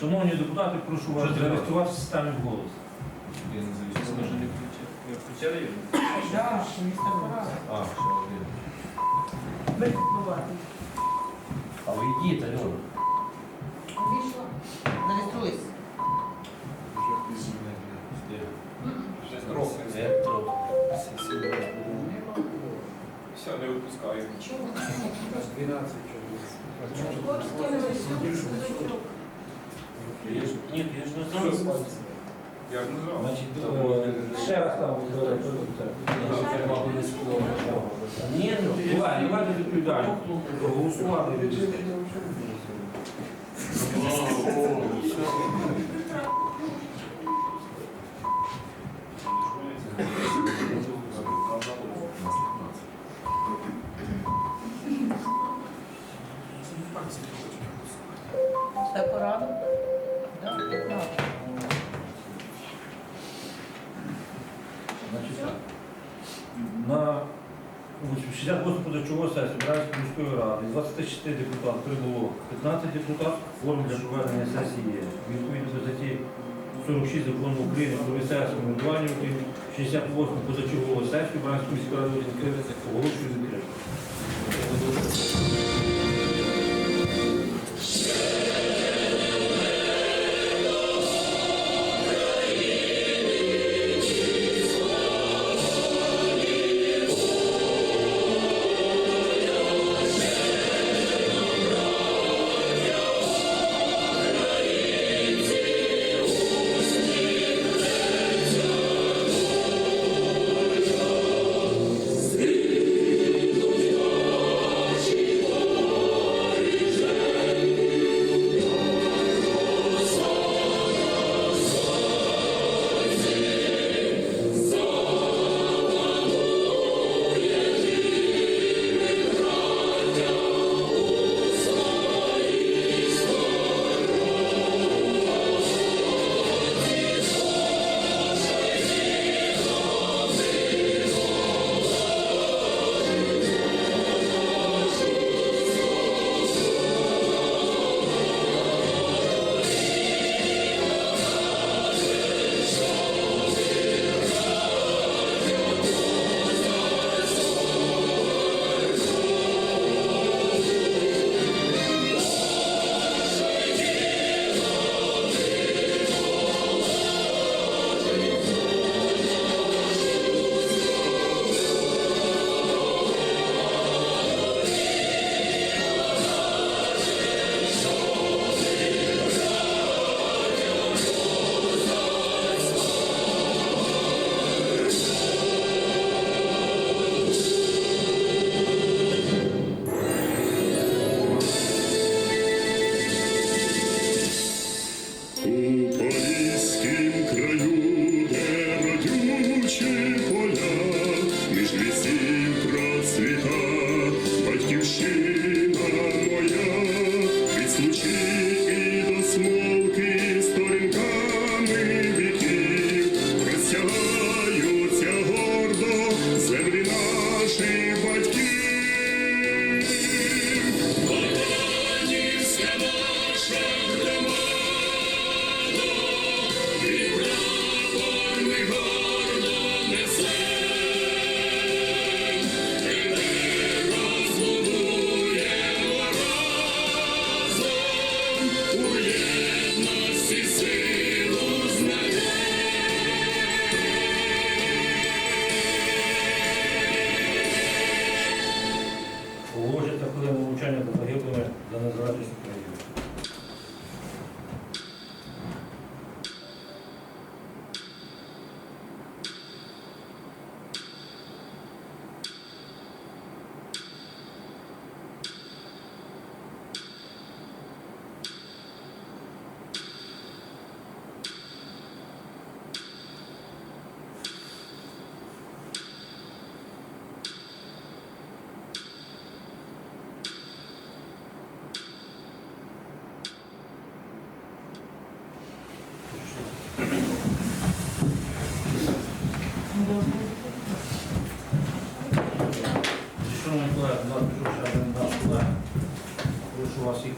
Шановні депутати, прошу вас Що треба? зареєструвати в системі голос. Я не завісив. Ми не включили. Ви включили його? Да, місто Пора. А, ще один. А ви йдіть, Альона. Вийшла. Зареєструйся. Це трохи. Все, не випускаю. Я ж- Ні, я ж не знаю. Я ж не знав. Значить, е, ще раз там що це. Ні, ну, буває, не варто відповідально. Голосувати. Це 15 депутатів. Форм для проведення сесії. Відповідно до статті 46 закону України про місцеве самоврядування України 68 позачергову сесію Бранської міської ради оголошую закритою. Шановні колеги, у нас пішов ще один наш колег. Прошу вас їх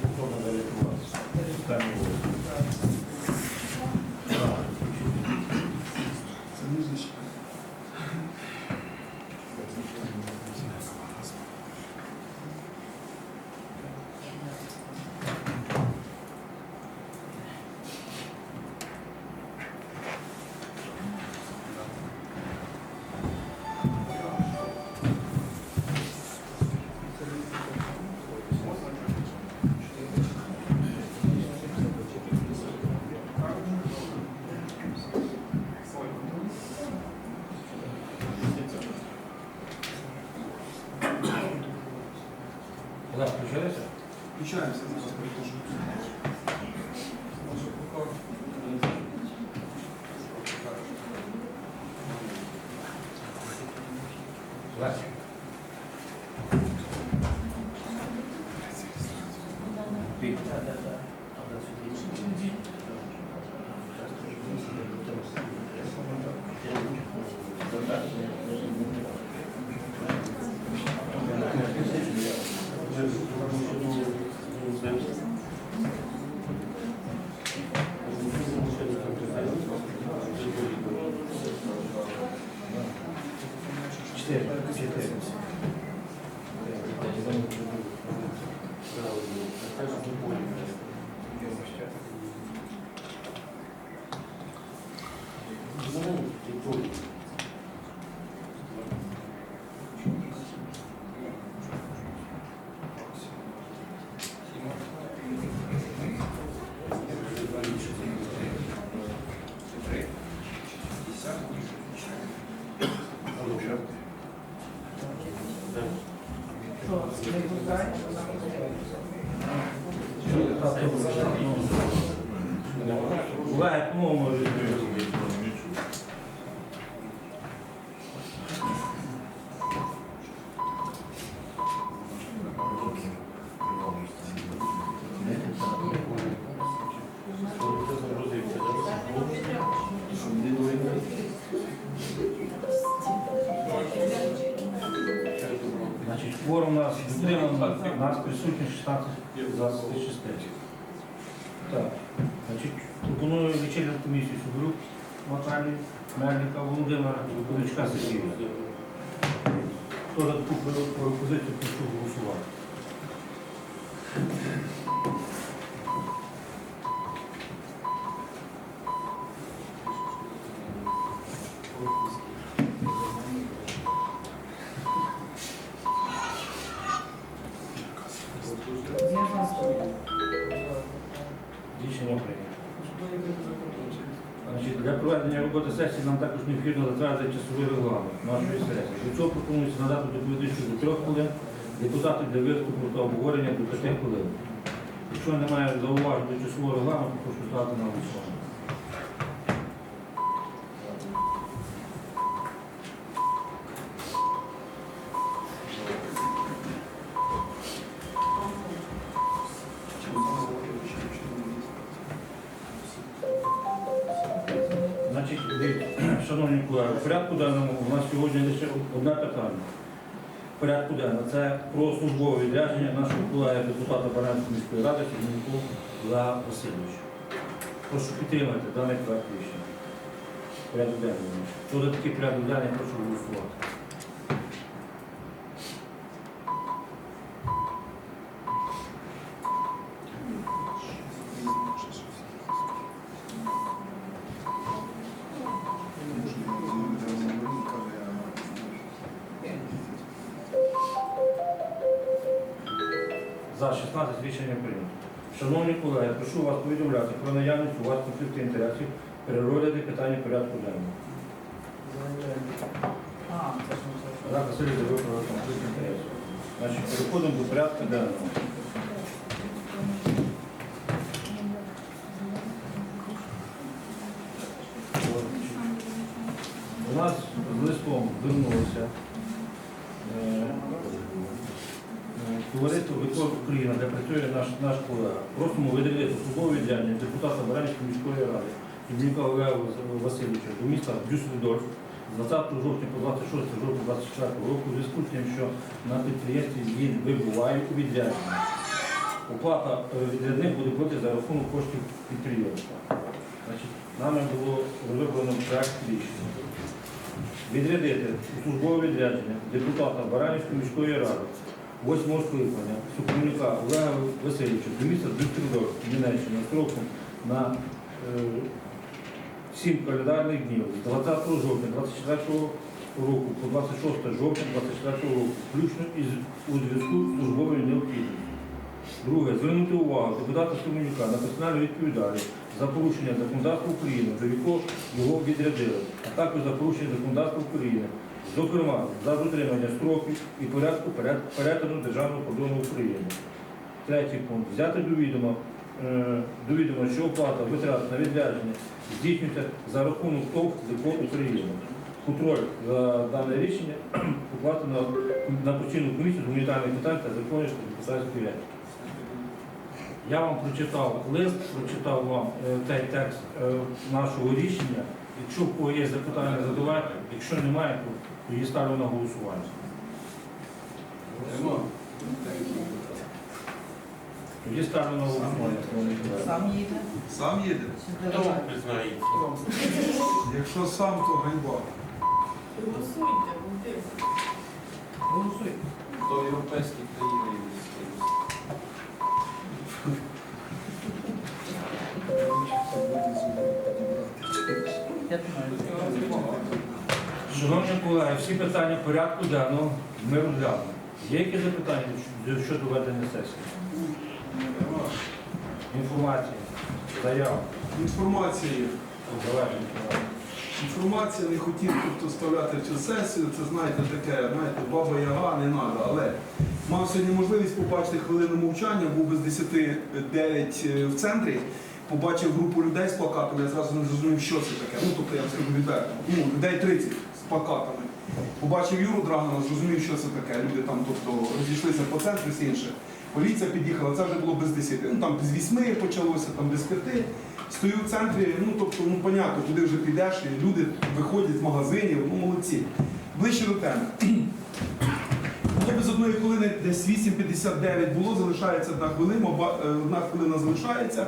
форум у нас підтримано, у нас присутні 16 з 26. Так, значить, пропоную вечірню комісію Субрюк Наталі, Мельника Володимира, Величка Сергія. Хто за таку про- пропозицію прошу голосувати? Для проведення роботи сесії нам також необхідно затвердити часовий регламент нашої сесії. Для цього пропонується надати доповідачу до трьох хвилин, депутати для виступу та обговорення до п'яти хвилин. Якщо немає зауважень до часового регламенту, прошу ставити на голосування. Значить, шановні колеги, в порядку денному у нас сьогодні лише одне питання. Порядку денному це про службове відрядження нашого колеги депутата Баранської міської ради Сергійку Олега Васильовича. Прошу підтримати даний проект рішення. Порядок денний. Хто такий порядок денний, прошу голосувати. За 16 рішення прийнято. Шановні колеги, прошу вас повідомляти про наявність у вас конфлікту інтересів при розгляді питання порядку денного. Зараз Васильович заявив про конфлікт інтересів. Значить, переходимо до порядку денного. У нас з листом звернулося е, е, товариство Викор Україна, де працює наш, наш колега. Просимо виділити службове відділення депутата Баранівської міської ради Дмитра Олега Васильовича до міста Дюссельдорф з 20 жовтня по 26 жовтня 24 року у зв'язку з тим, що на підприємстві він вибуває у відрядженні. оплата е, відрядних буде бути за рахунок коштів підприємства. Значить, нами було розроблено проект рішення. Відрядити службове відрядження депутата Баранівської міської ради восьмого скликання Суконюка Олега Васильовича до міста Дюссельдорф, Німеччина, строком на е, 7 календарних днів з 20 жовтня 24 року по 26 жовтня 24 року, включно із у зв'язку з службовою необхідністю. Друге, звернути увагу депутата Суманюка на персональну відповідальність за порушення законодавства України, до якого його відрядили, а також за порушення законодавства України, зокрема за дотримання строків і порядку перетину державного кордону України. Третій пункт. Взяти до відома, е, до відома, що оплата витрат на відрядження здійснюється за рахунок ТОВ закон України. Контроль за дане рішення покладено на, постійну комісію з гуманітарних питань та законів та депутатської ряд. Я вам прочитав лист, прочитав вам е, той текст е, нашого рішення. Якщо в кого є запитання, задавайте. Якщо немає, то її ставлю на голосування. Тоді ставлю на голосування. Сам їде. Сам їде? Чи делегат? Якщо сам, то ганьба. Голосуйте, Володимир. Голосуй. До європейських країн Шановні колеги, всі питання порядку денного ми розглянули. Є які запитання щодо ведення сесії? Інформація, заява. Інформація є. Інформацію. Інформація не хотів тут вставляти в цю сесію, це знаєте таке, знаєте, баба яга не треба, але мав сьогодні можливість побачити хвилину мовчання, був без 10 9 в центрі, побачив групу людей з плакатами, я зразу не зрозумів, що це таке. Ну, тобто я вам скажу відверто. Ну, людей 30 з плакатами. Побачив Юру Драгана, зрозумів, що це таке. Люди там, тобто, розійшлися по центру, все інше. Поліція під'їхала, це вже було без 10. Ну там без 8 почалося, там без 5. Стою в центрі, ну тобто, ну понятно, куди вже підеш, і люди виходять з магазинів, ну молодці. Ближче до теми. Ну, без одної хвилини десь 8.59 було, залишається одна хвилина, е, одна хвилина залишається.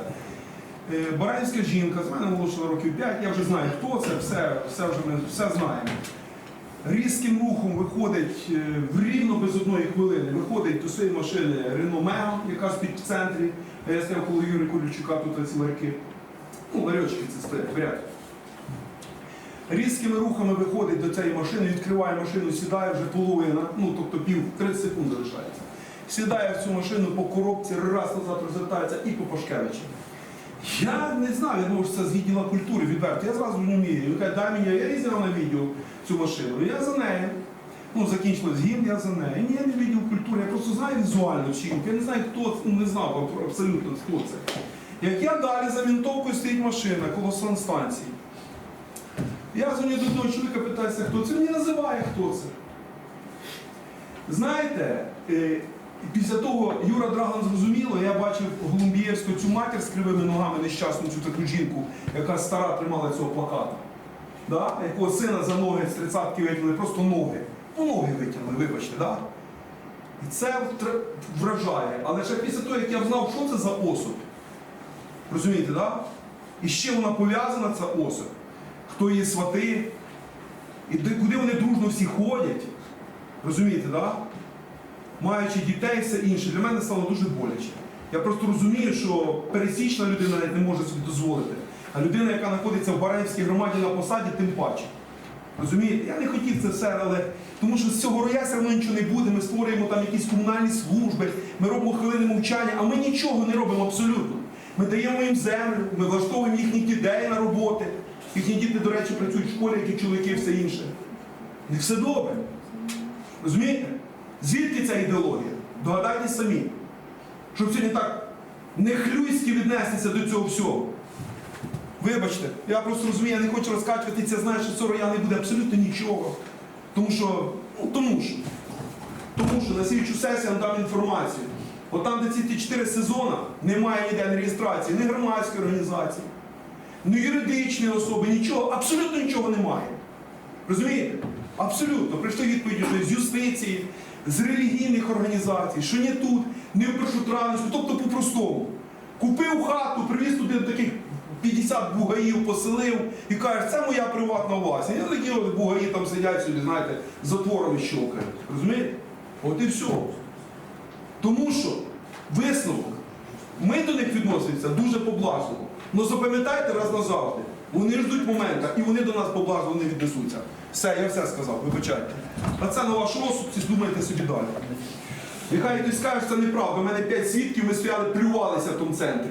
Е, Баранівська жінка, з мене молодша років 5, я вже знаю, хто це, все, все вже ми все знаємо. Різким рухом виходить е, в рівно без одної хвилини, виходить до своєї машини Renault Megane, яка стоїть в центрі. А Я стояв коло Юрія Колючука, тут ці ларьки. Ну, ларьочки це стоять, в ряд. Різкими рухами виходить до цієї машини, відкриває машину, сідає вже половина, ну тобто пів 30 секунд залишається. Сідає в цю машину по коробці, раз назад розвертається і по Пашкевичі. Я не знаю, я думав, що це з культури відверто. Я зразу не вмію. Він каже, дай мені, я зняв на відео цю машину. Я за нею. Ну, закінчилось гімн, я за нею. Ні, я не відділ культури, я просто знаю візуально чим. Я не знаю, хто це, ну не знав абсолютно хто це. Як я далі за вінтовкою стоїть машина коло санстанції. Я дзвоню до одного чоловіка, питаюся, хто це. Він мені називає, хто це. Знаєте, е, після того Юра Драган зрозуміло, я бачив Голумбієвську цю матір з кривими ногами, нещасну цю таку жінку, яка стара тримала цього плаката. Да? Якого сина за ноги з тридцятки витягнули, просто ноги. Ну, ноги витягнули, вибачте, да? І це вражає. Але ще після того, як я знав, що це за особь. Розумієте, да? І з чим вона пов'язана, ця особь, хто її свати, і куди вони дружно всі ходять. Розумієте, да? Маючи дітей все інше, для мене стало дуже боляче. Я просто розумію, що пересічна людина навіть не може собі дозволити. А людина, яка знаходиться в Баранівській громаді на посаді, тим паче. Розумієте? Я не хотів це все, але тому що з цього роя все одно нічого не буде. Ми створюємо там якісь комунальні служби, ми робимо хвилини мовчання, а ми нічого не робимо абсолютно. Ми даємо їм землю, ми влаштовуємо їхніх дітей на роботи. Їхні діти, до речі, працюють в школі, як і чоловіки, все інше. І все добре. Розумієте? Звідки ця ідеологія? Догадайтесь самі. Щоб сьогодні так нехлюйськи віднестися до цього всього. Вибачте, я просто розумію, я не хочу розкачувати це, знаю, що цього я не буде абсолютно нічого. Тому що, ну тому що, тому що на слідчу сесію я дам інформацію. От там, де ці ті чотири сезони, немає ніде ні реєстрації, ні громадської організації, ні юридичної особи, нічого, абсолютно нічого немає. Розумієте? Абсолютно. Прийшли відповіді з юстиції, з релігійних організацій, що не тут. не в Першотравницьку, тобто по-простому. Купив хату, привіз туди таких 50 бугаїв, поселив і каже, це моя приватна власність. Я такі от бугаї там сидять собі, знаєте, затворами щелкають. Розумієте? От і все. Тому що висновок, ми до них відносимося дуже поблажливо. Ну запам'ятайте раз назавжди. Вони ждуть моменту і вони до нас поблажливо не віднесуться. Все, я все сказав, вибачайте. А це на ваш розсуд, думайте собі далі. Нехай хтось скаже, що це неправда. У мене п'ять свідків, ми стояли, плювалися в тому центрі.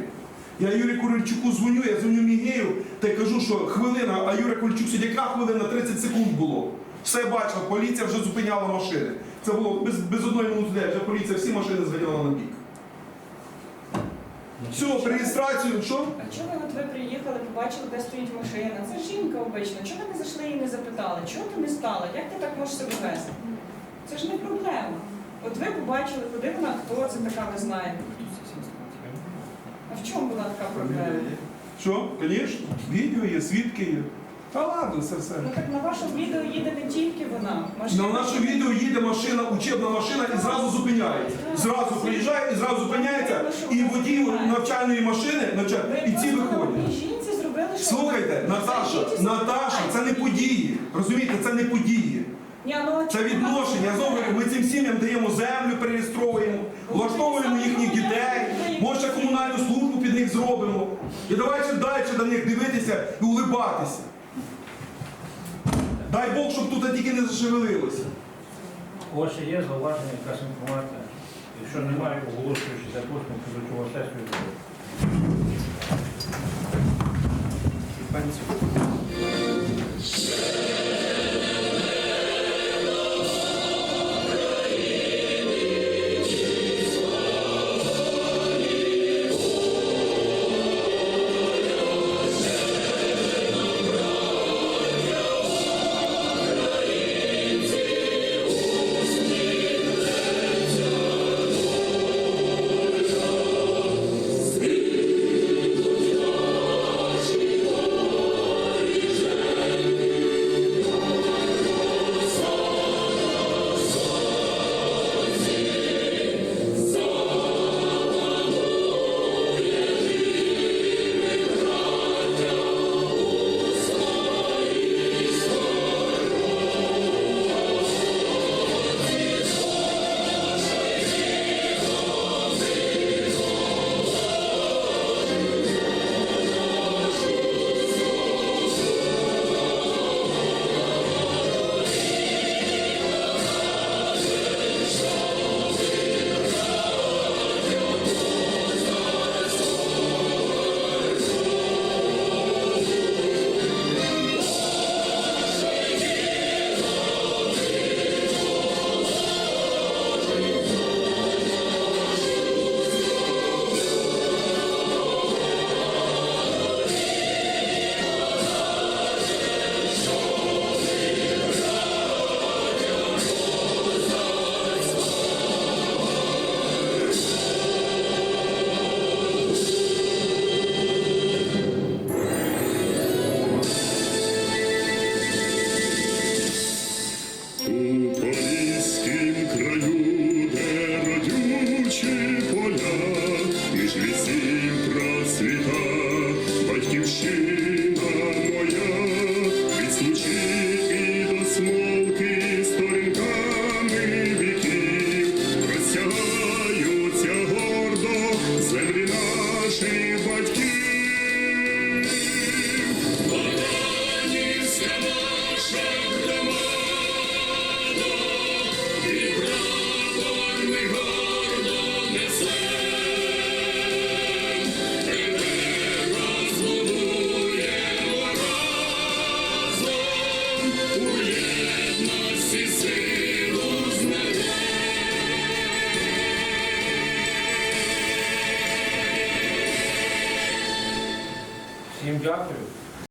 Я Юрію Курильчуку дзвоню, я дзвоню Мігею та й кажу, що хвилина, а Юрій Курильчук сидить, яка хвилина 30 секунд було. Все бачила, поліція вже зупиняла машини. Це було без, без одної минути, вже поліція всі машини зганяла на бік. Все, реєстрацію, що? А ви от ви приїхали, побачили, де стоїть машина? Це жінка обична. Чого ви не зайшли і не запитали? Чого ти не стала? Як ти так можеш себе вести? Це ж не проблема. От ви побачили, куди вона, хто це така, ви знаєте. А в чому була така проблема? Що? Звісно, відео є, свідки є. Та ладно, це все. Ну так на вашому відео їде не тільки вона. Машина На наше відео їде машина, учебна машина і зразу зупиняється. Зразу приїжджає і зразу зупиняється, і водій навчальної машини, навча- Ви і ці виходять. Слухайте, Наташа, Наташа, це не події. Розумієте, це не події. Ну, Це відношення. Знову ми цим сім'ям даємо землю, перереєстровуємо, влаштовуємо їхніх дітей, може комунальну службу під них зробимо. І давайте далі до них дивитися і улибатися. Дай Бог, щоб тут тільки не зашевелилося. Ось є зауваження, якась інформація. Якщо немає, оголошуючи оголошую 68 позачова сесію. У